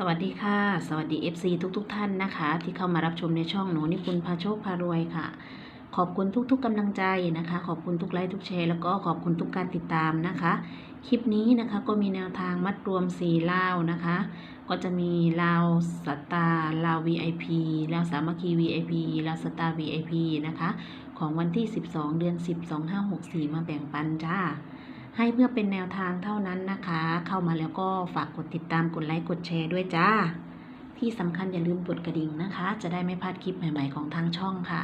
สวัสดีค่ะ สวัสดี FC ทุกๆทท่านนะคะ ที่เข้ามารับชมในช่องหนูนิพุนพาโชคพารวยค่ะ ขอบคุณทุก ๆกำลังใจนะคะ ขอบคุณทุกไลค์ทุกแชร์แล้วก็ขอบคุณทุกการติดตามนะคะ คลิปนี้นะคะก็มีแนวทางมัดรวม4ลาวนะคะ ก็จะมีลาวสตาร์ลาว VIP ลาวสามัคคี VIP ลาวสตาร์ VIP นะคะ ของวันที่ 12 เดือน 10 2564 มาแบ่งปันจ้า ให้เพื่อเป็นแนวทางเท่านั้นนะคะ เข้ามาแล้วก็ฝากกดติดตามกดไลค์กดแชร์ด้วยจ้า ที่สำคัญอย่าลืมกดกระดิ่งนะคะ จะได้ไม่พลาดคลิปใหม่ ๆของทางช่องค่ะ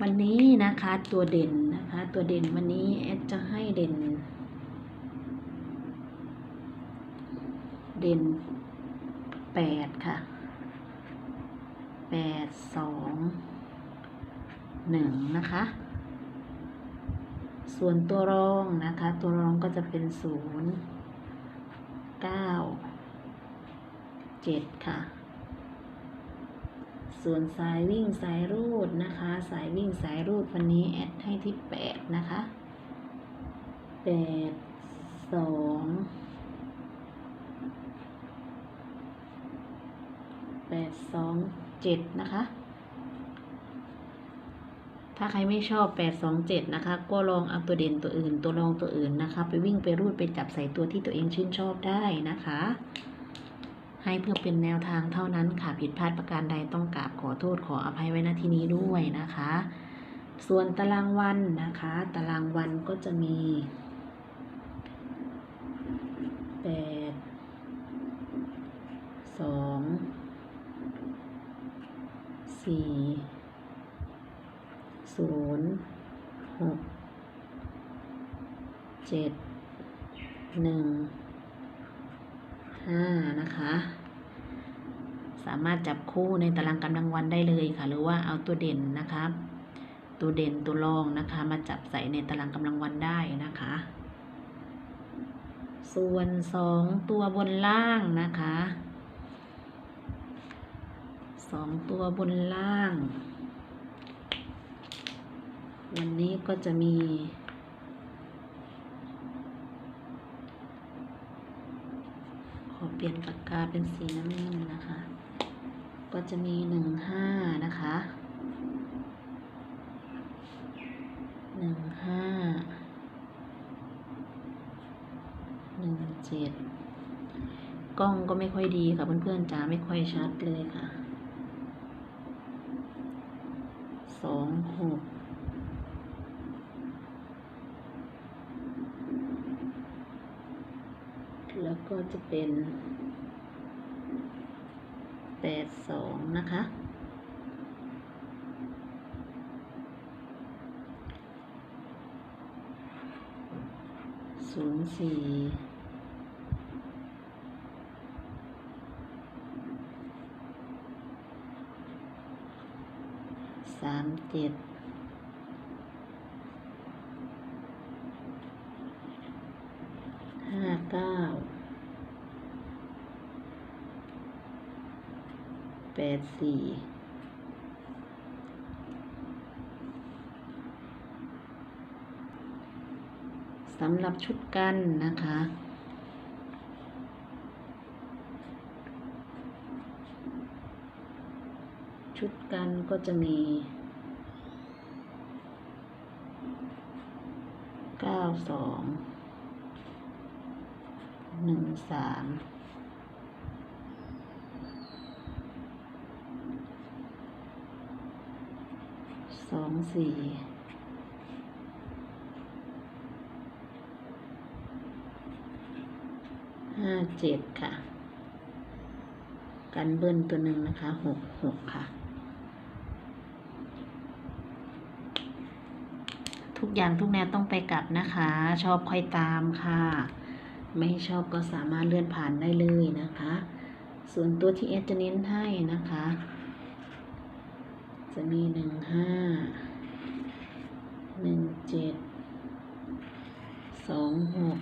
วันนี้นะคะตัวเด่นนะคะ ตัวเด่นวันนี้แอดจะให้เด่น เด่นแปดค่ะแปดสองหนึ่งนะคะ ส่วนตัวรองนะคะ ตัวรองก็จะเป็นศูนย์เก้าเจ็ดค่ะ ส่วนสายวิ่งสายรูดนะคะ สายวิ่งสายรูดวันนี้แอดให้ที่แปดนะคะแปดสองแปดสองเจ็ดนะคะ ถ้าใครไม่ชอบ 827 นะคะ ก็ลองเอาตัวเด่นตัวอื่น ตัวรองตัวอื่นนะคะ ไปวิ่งไปรูดไปจับใส่ตัวที่ตัวเองชื่นชอบได้นะคะ ให้เพื่อเป็นแนวทางเท่านั้นค่ะ ผิดพลาดประการใดต้องกราบขอโทษขออภัยไว้ณที่นี้ด้วยนะคะ ส่วนตารางวันนะคะ ตารางวันก็จะมี8 2 4 ศูนย์หกเจ็ดหนึ่งห้านะคะ สามารถจับคู่ในตารางกำลังวันได้เลยค่ะ หรือว่าเอาตัวเด่นนะคะตัวเด่นตัวรองนะคะ มาจับใส่ในตารางกำลังวันได้นะคะ ส่วนสองตัวบนล่างนะคะสองตัวบนล่าง วันนี้ก็จะมี ขอเปลี่ยนปากกาเป็นสีน้ำเงินนะคะ ก็จะมีหนึ่งห้านะคะหนึ่งห้าหนึ่งเจ็ดกล้องก็ไม่ค่อยดีค่ะเพื่อนๆจ๋าไม่ค่อยชัดเลยค่ะสองหก แล้ว ก็จะเป็นแปดสองนะคะ ศูนย์สี่สามเจ็ดห้าเก้า แปดสี่สำหรับชุดกันนะคะ ชุดกันก็จะมีเก้าสองหนึ่งสาม สองสี่ห้าเจ็ดค่ะ กันเบิ้ลตัวหนึ่งนะคะหกหกค่ะ ทุกอย่างทุกแนวต้องไปกลับนะคะ ชอบค่อยตามค่ะ ไม่ชอบก็สามารถเลื่อนผ่านได้เลยนะคะ ส่วนตัวที่เอสจะเน้นให้นะคะ จะมีหนึ่งห้าหนึ่งเจ็ดสองหก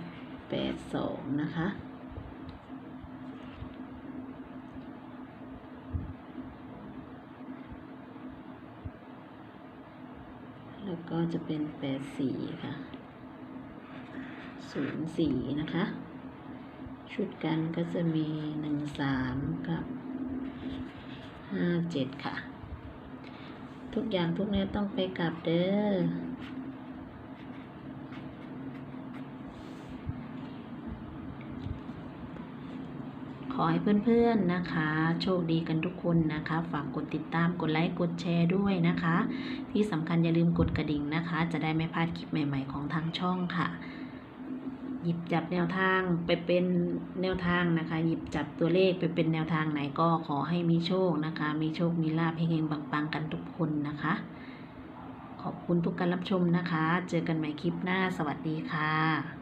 แปดสองนะคะแล้วก็จะเป็นแปดสี่ค่ะศูนย์สี่นะคะชชุดกันก็จะมีหนึ่งสามกับห้าเจ็ดค่ะ ทุกอย่างทุกนี้ต้องไปกลับเด้อขอให้เพื่อนๆนะคะ โชคดีกันทุกคนนะคะ ฝากกดติดตามกดไลค์กดแชร์ด้วยนะคะ ที่สำคัญอย่าลืมกดกระดิ่งนะคะ จะได้ไม่พลาดคลิปใหม่ ๆ ของทางช่องค่ะ หยิบจับแนวทางไปเป็นแนวทางนะคะ หยิบจับตัวเลขไปเป็นแนวทางไหนก็ขอให้มีโชคนะคะ มีโชคมีลาภเฮงๆปังๆกันทุกคนนะคะ ขอบคุณทุกการรับชมนะคะ เจอกันใหม่คลิปหน้าสวัสดีค่ะ